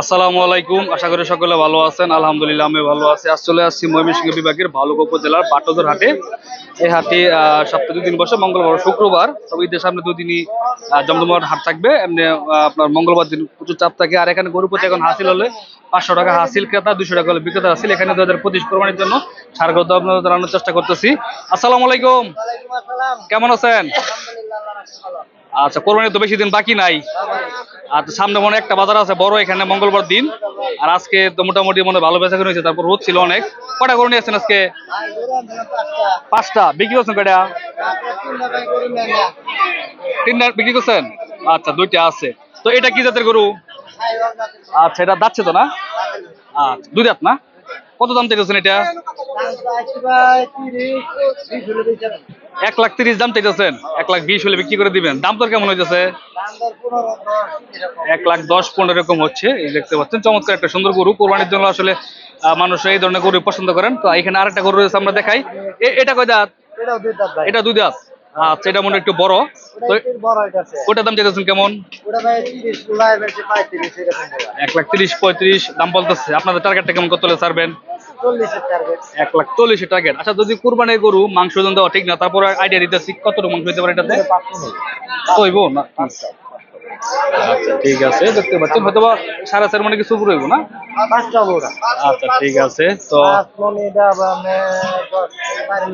আসসালামু আলাইকুম। আশা করি সকলে ভালো আছেন। আলহামদুলিল্লাহ আমি ভালো আছি। আজ চলে আসছি ময়মনসিংহ বিভাগের ভালুকা উপজেলার বাটদর হাটে। এই হাটে সপ্তাহে দুদিন বসে মঙ্গলবার শুক্রবার। তবে ঈদের সামনে দুদিনই আহ, জমজমাট হাট থাকবে। এমনি আপনার মঙ্গলবার দিন প্রচুর চাপ থাকে। আর এখানে গরু প্রতি এখন হাসিল হলে পাঁচশো টাকা হাসিল ক্রেতা দুশো টাকা হলে বিক্রেতা হাসিল। এখানে দু হাজার পঁচিশ কোরবানির জন্য সার গত আপনাদের জানানোর চেষ্টা করতেছি। আসসালামু আলাইকুম। কেমন আছেন? আচ্ছা কোরবানির তো বেশি দিন বাকি নাই। আর সামনে মনে একটা বাজার আছে বড়, এখানে মঙ্গলবার দিন। আর আজকে তো মোটামুটি মনে ভালো বেচা কিনে হয়েছে, তারপর রোদ ছিল অনেক। কটা করে নিয়ে আসছেন আজকে? পাঁচটা। বিক্রি করছেন কটা তিনটা বিক্রি করছেন? আচ্ছা দুইটা আছে। তো এটা কি জাতের গরু? আচ্ছা এটা যাচ্ছে তো না? আচ্ছা দুই দাঁত না? কত দাম চাইতেছেন এটা? এক লাখ তিরিশ দাম চাইতেছেন। এক লাখ বিশ হলে বিক্রি করে দিবেন। দাম তোর কেমন হইতেছে? এক লাখ দশ পনেরো এরকম হচ্ছে এই দেখতে পাচ্ছেন। চমৎকার একটা সুন্দর গরু। কোরবানির জন্য আসলে মানুষ এই ধরনের গরু পছন্দ করেন। তো এখানে আরেকটা গরু রয়েছে আমরা দেখাই। এটা কয় দাঁত? এটা দুই দাঁত। আচ্ছা এটা মনে একটু বড়। তো ওটার দাম চাইতেছেন কেমন? এক লাখ তিরিশ পঁয়ত্রিশ দাম বলতেছে। আপনাদের টার্গেটটা কেমন কত হলে ছাড়বেন? এক লাখ চল্লিশের টার্গেট আচ্ছা যদি কুরবানির গরু মাংস ওজন দেওয়া ঠিক না তারপরে আইডিয়া দিতেছি কতটুকু মাংস হইতে পারে এটাতে? হইব না? আচ্ছা ঠিক আছে দেখতে পাচ্ছেন হয়তো সাড়ে চার মানে কিছু উপরে না? আচ্ছা ঠিক আছে তো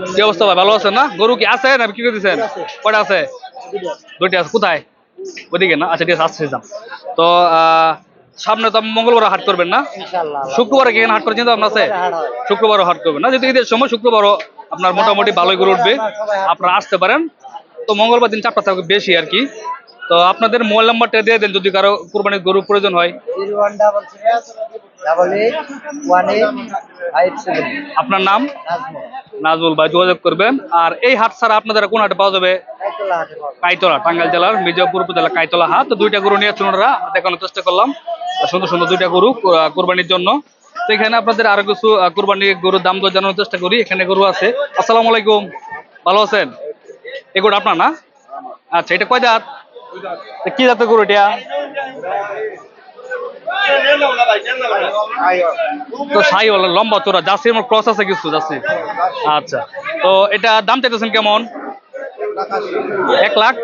কি অবস্থা ভাই ভালো আছেন না? গরু কি আছে না কি করে দিচ্ছেন কয়টা আছে? দুইটা আছে। কোথায়? ওদিকে না? আচ্ছা ঠিক আছে আসছে যাম তো আহ, সামনে তো মঙ্গলবার হাট করবেন না? শুক্রবারে কি হাট করার চিন্তা ভাবনা আছে? শুক্রবারও হাট করবেন না? যদি ঈদের সময় শুক্রবারও আপনার মোটামুটি ভালোই গরু উঠবে। আপনারা আসতে পারেন। তো মঙ্গলবার দিন চাপটা থাকবে বেশি আর কি। তো আপনাদের মোবাইল নাম্বারটা দিয়ে দেন যদি কারও কুরবানির গরু প্রয়োজন হয়। আপনার নাম? নাজমুল। ভাই যোগাযোগ করবেন। আর এই হাট ছাড়া আপনাদের কোন হাটে পাওয়া যাবে? কাইতলা টাঙ্গাইল জেলার মির্জাপুর উপজেলা কাইতলা হাট। তো দুইটা গরু নিয়ে ওনারা। দেখানোর চেষ্টা করলাম। সুন্দর সুন্দর দুইটা গরু কোরবানির জন্য। তো এখানে আপনাদের আরও কিছু কোরবানির গরুর দাম দর জানানোর চেষ্টা করি। এখানে গরু আছে। আসসালামু আলাইকুম। ভালো আছেন? এই গরু আপনার না? আচ্ছা এটা কয় দাঁত কি জাতের গরু এটা? তো সাই হলো লম্বা চোরা জার্সি আমার ক্রস আছে কিছু জার্সি? আচ্ছা। তো এটা দাম চাইতেছেন কেমন? এক লাখ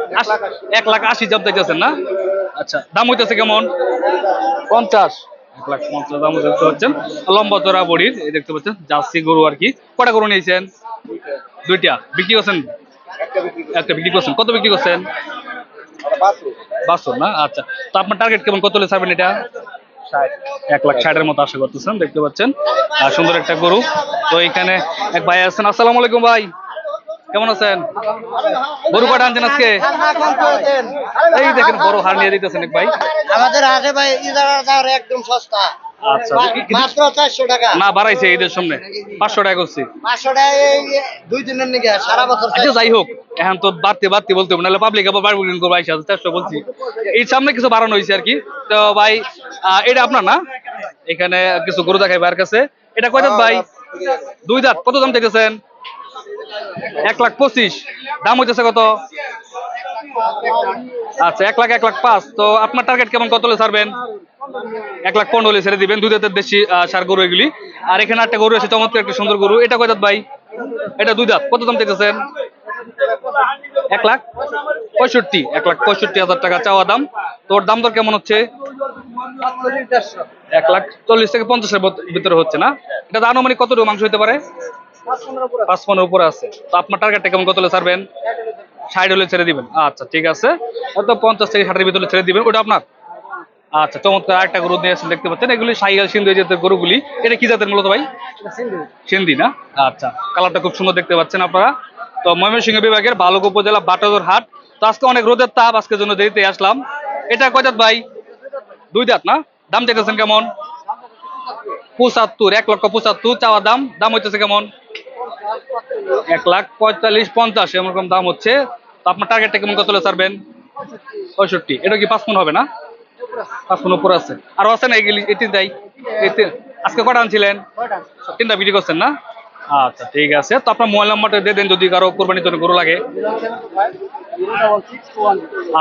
এক লাখ আশি দাম চাইতেছেন না? আচ্ছা দাম হইতেছে কেমন? পঞ্চাশ। এক লাখ পঞ্চাশ দাম দেখতে পাচ্ছেন। লম্বা চোরা বডির এই দেখতে পাচ্ছেন জার্সি গরু আর কি। কটা গরু নিয়েছেন? দুইটা। বিক্রি করছেন? একটা বিক্রি করছেন। কত বিক্রি করছেন? বাসন না? আচ্ছা। তো আপনার টার্গেট কেমন? কত হলে এটা? এক লাখ ষাটের মতো আশা করতেছেন দেখতে পাচ্ছেন। সুন্দর একটা গরু। তো এখানে এক ভাই আছেন। আসসালামু আলাইকুম ভাই। কেমন আছেন? গরু কটা আনছেন আজকে? এই দেখেন বড় হার নিয়ে দিতেছেন ভাই। আমাদের হাটে ভাই একদম সস্তা। আচ্ছা মাত্র চারশো টাকা। না বাড়াইছে ঈদের সামনে। পাঁচশো টাকা করছি। পাঁচশো টাকা এই দুই দিনের নিকে সারা বছর আচ্ছা যাই হোক এখন তো বাড়তে বাড়তে বলতে হবে নাহলে পাবলিক আবার বারবার করব আইসা চারশো বলছি। এই সামনে কিছু বাড়ানো হয়েছে আর কি। তো ভাই এটা আপনার না? এখানে কিছু গরু দেখাই ভাইয়ের কাছে। এটা কয় দাঁত ভাই? দুই দাঁত কত দাম চাইতেছেন এক লাখ পঁচিশ। দাম হইতেছে কত? আচ্ছা এক লাখ এক লাখ পাঁচ। তো আপনার টার্গেট কেমন? কত হলে ছাড়বেন? এক লাখ পনেরো হলে ছেড়ে দিবেন। দুই দাঁতের দেশি সার গরু এগুলি। আর এখানে একটা গরু আছে, চমৎকার একটা সুন্দর গরু। এটা কয় দাঁত ভাই? এটা দুই দাঁত কত দাম চাইতেছেন? এক লাখ? পঁয়ষট্টি। এক লাখ পঁয়ষট্টি হাজার টাকা চাওয়া দাম। তোর দাম দর কেমন হচ্ছে? এক লাখ চল্লিশ থেকে পঞ্চাশের ভত- ভিতরে হচ্ছে না? এটা আনুমানিক কতটুকু মাংস হতে পারে? পাঁচ পনেরো উপরে আছে। তো আপনার টার্গেটটা কেমন? কত ছাড়বেন? ষাট হলে ছেড়ে দিবেন। আচ্ছা ঠিক আছে। হয়তো পঞ্চাশ থেকে ষাটের ভিতরে ছেড়ে দিবেন। ওটা আপনার? আচ্ছা চমৎকার। গরু নিয়ে আসেন দেখতে পাচ্ছেন। এগুলি সাইয়াল সিন্ধু জাতের গরুগুলি। এটা কি জাতের মূলত ভাই? সিন্ধি। না? আচ্ছা কালারটা খুব সুন্দর দেখতে পাচ্ছেন আপনারা। তো ময়মনসিংহ বিভাগের বালক উপজেলা বাটাদর হাট। তো আজকে অনেক রোদের তাপ আজকের জন্য দেরিতে আসলাম। এটা কয় দাঁত ভাই? দুই দাঁত না? দাম চাইতেছেন কেমন? পঁচাত্তর এক লক্ষ পঁচাত্তর। চাওয়া দাম দাম হইতেছে কেমন? এক লাখ পঁয়তাল্লিশ পঞ্চাশ, এরকম দাম হচ্ছে। তো আপনার টার্গেটটা কেমন কত ছাড়বেন পঁয়ষট্টি। এটা কি পাঁচ মন হবে না? পাঁচ মন উপরে আছে। আরও আছে না এগুলি এই তিনটাই আজকে কটা আনছিলেন? তিনটা বিক্রি করছেন না? আচ্ছা ঠিক আছে। তো আপনার মোবাইল নাম্বারটা দিয়ে দেন, যদি কারও কোরবানির জন্য গরু লাগে।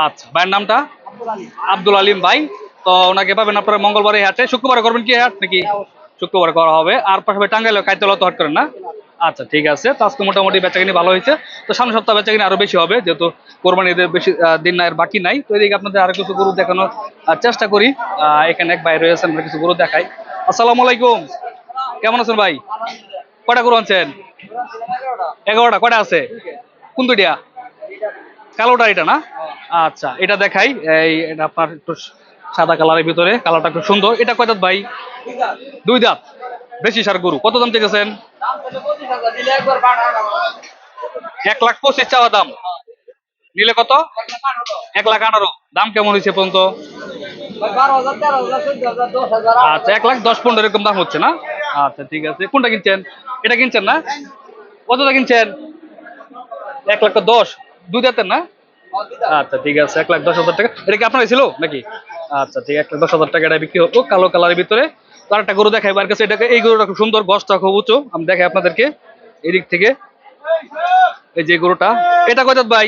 আচ্ছা ভাইয়ের নামটা? আব্দুল আলিম ভাই। তো ওনাকে পাবেন আপনারা মঙ্গলবার হাটে। শুক্রবারে করবেন কি হাট নাকি? শুক্রবারে করা হবে। আর পাশাপাশি টাঙ্গাইলে কাইতলা তো হাট করেন না? আচ্ছা ঠিক আছে। তো আজকে মোটামুটি বেচাকিনি ভালো হয়েছে। তো সামনের সপ্তাহে বেচাকিনি আরও বেশি হবে, যেহেতু কোরবানি ঈদের বেশি দিন আর বাকি নাই। তো এদিকে আপনাদের আরও কিছু গরু দেখানোর চেষ্টা করি। এখানে এক ভাই রয়েছেন আমরা কিছু গরু দেখাই। আসসালামু আলাইকুম। কেমন আছেন ভাই? কয়টা গরু আনছেন? এগারোটা, কয়টা আছে? কোন দুইটা? কালোটা এটা না? আচ্ছা এটা দেখাই। এই, এটা আপনার একটু সাদা কালারের ভিতরে, কালারটা খুব সুন্দর। এটা কয় দাঁত ভাই? দুই দাঁত। বেশি সার গরু। কত দাম চেয়েছেন এক লাখ পঁচিশ চাওয়া দাম। নিলে কত? এক লাখ আঠারো। দাম কেমন হয়েছে পর্যন্ত? আচ্ছা এক লাখ দশ পনেরো এরকম দাম হচ্ছে না? আচ্ছা ঠিক আছে। কোনটা কিনছেন? এটা কিনছেন না? কতটা কিনছেন? এক লাখ দশ। দুই দাঁতের না? আচ্ছা ঠিক আছে। এক লাখ দশ হাজার টাকা। এটা কি আপনার ছিল নাকি? আচ্ছা ঠিক এক লাখ দশ হাজার টাকা এটা বিক্রি হতো কালো কালারের ভিতরে। তার একটা গরু দেখাই বার কাছে এটাকে, এই গরুটা খুব সুন্দর গছটা খুব উঁচু। আমি দেখাই আপনাদেরকে, এদিক থেকে। এই যে গরুটা, এটা কয় দাঁত ভাই?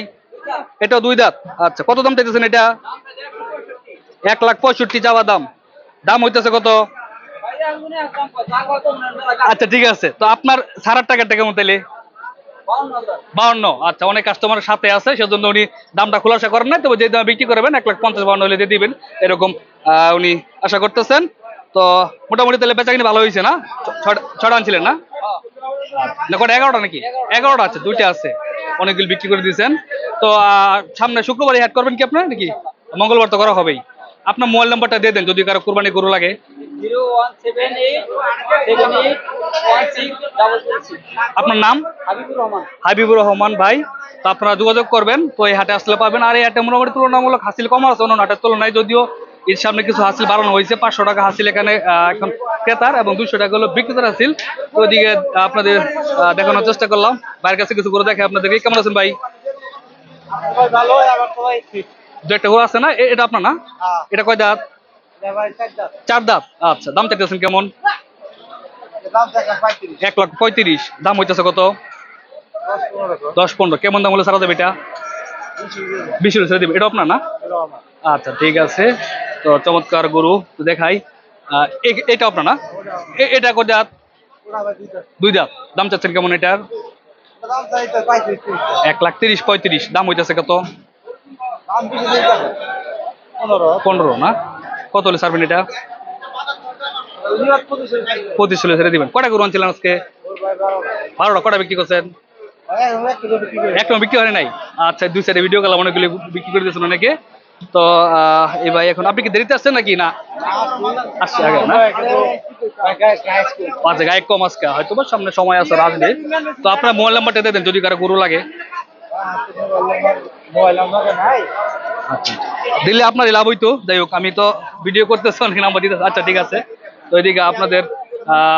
এটা দুই দাঁত। আচ্ছা কত দাম চাইতেছেন এটা? এক লাখ পঁয়ষট্টি চাওয়া দাম। দাম হইতেছে কত? আচ্ছা ঠিক আছে। তো আপনার সারার টাকাটা কেমন তাইলে? বাউন্ন। আচ্ছা অনেক কাস্টমার সাথে আছে, সেজন্য উনি দামটা খোলাসা করেন না তবে যে দামে বিক্রি করবেন, এক লাখ পঞ্চাশ বাউন্ন হলে দিয়ে দিবেন, এরকম উনি আশা করতেছেন। তো মোটামুটি তাহলে বেচা কিনি ভালো হয়েছে না? ছটা- আনছিলেন না? না কটা এগারোটা নাকি? এগারোটা আছে দুইটা আছে। অনেকগুলো বিক্রি করে দিয়েছেন। তো সামনে শুক্রবারে অ্যাড করবেন কি আপনার নাকি? মঙ্গলবার তো করা হবেই। আপনার মোবাইল নাম্বারটা দিয়ে দেন যদি কারও কোরবানি গরু লাগে। আপনার নাম? হাবিবুর রহমান। হাবিবুর রহমান ভাই। তো আপনারা যোগাযোগ করবেন তো এই হাটে আসলে পাবেন। আর এই হাটে মোটামুটি তুলনামূলক হাসিল কম আছে অন্য হাটের তুলনায় যদিও এর সামনে কিছু হাসিল বাড়ানো হয়েছে। পাঁচশো টাকা হাসিল এখানে এখন ক্রেতার এবং দুইশো টাকা হলো বিক্রেতার হাসিল। ওইদিকে আপনাদের দেখানোর চেষ্টা করলাম। বাইরের কাছে কিছু করে দেখে আপনাদেরকে। কেমন আছেন ভাই? আছে না? এটা আপনার না? এটা কয় দাঁত? চার দাঁত। আচ্ছা দাম চাইতেছেন কেমন? এক লাখ পঁয়ত্রিশ। দাম হইতেছে কত? দশ পনেরো। কেমন দাম হলে সারা দেবে এটা? বিশ ছেড়ে দেবে এটা আপনার না? আচ্ছা ঠিক আছে। তো চমৎকার গরু। তো দেখাই। এটা আপনার না? এটা কত দাঁত? দুই দাঁত। দাম চাচ্ছেন কেমন এটার? এক লাখ তিরিশ পঁয়ত্রিশ। দাম হইতেছে কত? পনেরো। না? কত হলে ছাড়বেন এটা? পঁচিশ হলে ছেড়ে দিবেন। কটা গরু আনছিলেন আজকে? বারোটা। কটা বিক্রি করছেন? একটা বিক্রি হয় নাই? আচ্ছা দুই সাইডে ভিডিও গেলাম অনেকগুলি বিক্রি করে দিয়েছেন অনেকে। তো এই ভাই এখন, আপনি কি দেরিতে আসছেন নাকি? না? আচ্ছা গায়ে কম আজকে হয়তো বা সামনে সময় আছে আসবে তো আপনার মোবাইল নাম্বারটা দিয়ে দেন, যদি কারও গরু লাগে। আচ্ছা। দিলে আপনার লাভ হইতো, যাই হোক, আমি তো ভিডিও করতেছি, অনেক নাম্বার দিতে আচ্ছা ঠিক আছে। তো এদিকে আপনাদের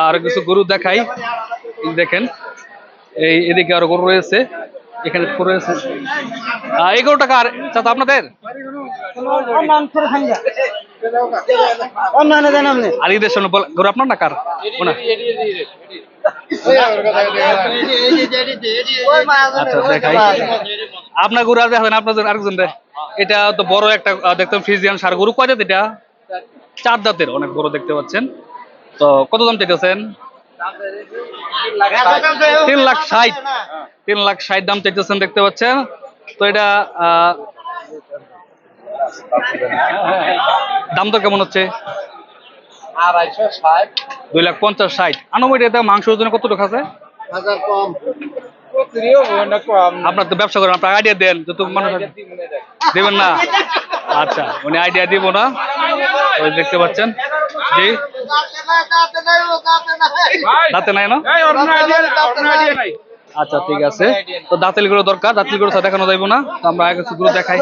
আরও কিছু গরু দেখাই। দেখেন, এই এদিকে আরও গরু রয়েছে। এখানে রয়েছে। গরুটা কার চাচা, আপনাদের? আপনার না আচ্ছা আপনার গরু আর দেখেন আপনাদের আরেকজন দেখ এটা তো বড় একটা দেখতাম ফ্রিজিয়ান সার গরু। কয় এটা? চার দাঁতের অনেক বড় দেখতে পাচ্ছেন। তো কত দাম চাইতেছেন? তিন লাখ ষাট। তিন লাখ ষাট দাম চাইতেছেন দেখতে পাচ্ছেন। তো এটা আহ, দাম তো কেমন হচ্ছে? আড়াইশো ষাট দুই লাখ পঞ্চাশ ষাট। আনুমানিক মাংস ওজনে কতটুকু আছে? হাজার কম। আপনার তো ব্যবসা করেন আপনার আইডিয়া দেন যত মানুষ দেবেন না? আচ্ছা উনি আইডিয়া দিব না। ওই দেখতে পাচ্ছেন। জি। দাঁতে নাই না? আচ্ছা ঠিক আছে। তো দাঁতেলগুলো দরকার? দাঁতেলগুলো দেখানো যাইব না। তো আমরা আগে গুলো দেখাই।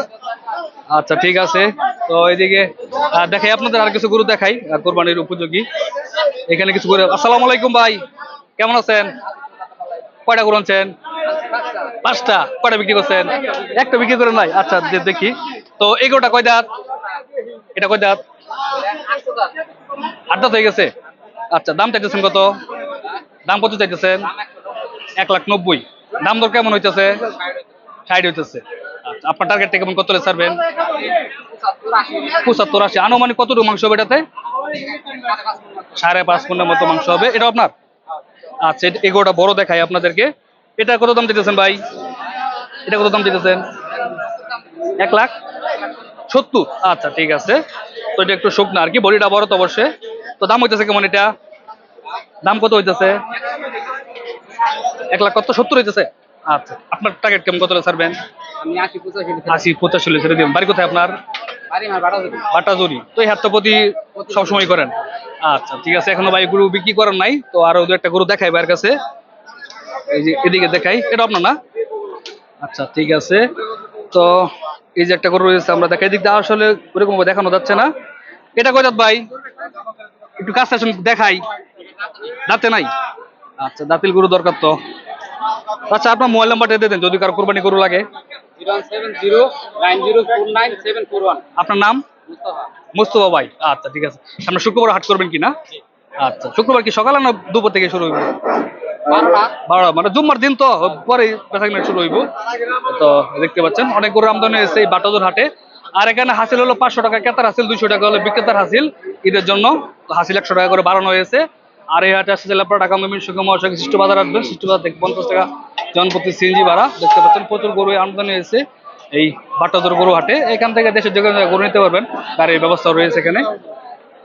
আচ্ছা ঠিক আছে। তো এইদিকে আহ, দেখাই আপনাদের আর কিছু গরু দেখাই কোরবানির উপযোগী। এখানে কিছু গরু আসসালামু আলাইকুম ভাই। কেমন আছেন? কয়টা গরু আনছেন? পাঁচটা। কয়টা বিক্রি করছেন? একটা বিক্রি করে নাই? আচ্ছা দেখি। তো এই গরুটা কয় দাঁত? এটা কয় দাঁত? আট দাঁত হয়ে গেছে? আচ্ছা দাম চাইতেছেন কত? দাম কত চাইতেছেন? এক লাখ নব্বই। দাম দর কেমন হইতেছে? ষাট হইতেছে। আপনার টার্গেটটা কেমন কত ছাড়বেন? পঁচাত্তর আশি। আনুমানিক কতটুকু মাংস হবে এটাতে? সাড়ে পাঁচ পনেরো মতো মাংস হবে। এটা আপনার? আচ্ছা এগোটা বড় দেখাই আপনাদেরকে। এটা কত দাম দিতেছেন ভাই? এটা কত দাম দিতেছেন? এক লাখ? সত্তর। আচ্ছা ঠিক আছে। তো এটা একটু শুকনো আর কি, বডিটা বড় তো অবশ্যই। তো দাম হইতেছে কেমন এটা? দাম কত হইতেছে? এক লাখ কত? সত্তর হইতেছে? আচ্ছা আপনার টার্গেট কেমন? কত ছাড়বেন? আমি আশি পঁচাশি আশি পঁচাশি ছেড়ে বাড়ি কোথায় আপনার? বাটাজুরি তো এই হাটটা প্রতি সবসময় করেন? আচ্ছা ঠিক আছে। এখনও ভাই গরু বিক্রি করেন নাই তো আরও দু একটা গরু দেখাই ভাইয়ের কাছে। এই যে এদিকে দেখাই। এটা আপনার না? আচ্ছা ঠিক আছে। তো এই যে একটা গরু রয়েছে আমরা দেখাই। দিক দিয়ে আসলে ওরকম দেখানো যাচ্ছে না। এটা কয় ভাই? একটু কাছে আসুন দেখাই। দাঁতে নাই? আচ্ছা দাঁতিল গরু দরকার তো। আচ্ছা আপনার মোবাইল নাম্বারটা দিয়ে দেন যদি কারও কোরবানি গরু লাগে। আপনার নাম? মুস্তফা। ভাই। আচ্ছা ঠিক আছে। আমরা শুক্রবার হাট করবেন কি না আচ্ছা শুক্রবার কি সকালে না দুপুর থেকে শুরু হইব? বারোটা। মানে জুম্মার দিন তো পরে বেচাকেনা শুরু হইব। তো দেখতে পাচ্ছেন অনেক গরু আমদানি হয়েছে এই বাটাদুর হাটে। আর এখানে হাসিল হলো পাঁচশো টাকা ক্রেতার হাসিল দুইশো টাকা হলো বিক্রেতার হাসিল। ঈদের জন্য হাসিল একশো টাকা করে বাড়ানো হয়েছে। আর এই হাটে আসছে জেলাপাড়া ঢাকা মমিন সুখে মহাসড়ক সৃষ্টি বাজার আসবেন। সৃষ্টি বাজার থেকে পঞ্চাশ টাকা জনপ্রতি সিএনজি ভাড়া। দেখতে পাচ্ছেন, প্রচুর গরু আমদানি হয়েছে এই বাটাদুর গরু হাটে। এখান থেকে দেশের যে গরু নিতে পারবেন। গাড়ির ব্যবস্থা রয়েছে এখানে।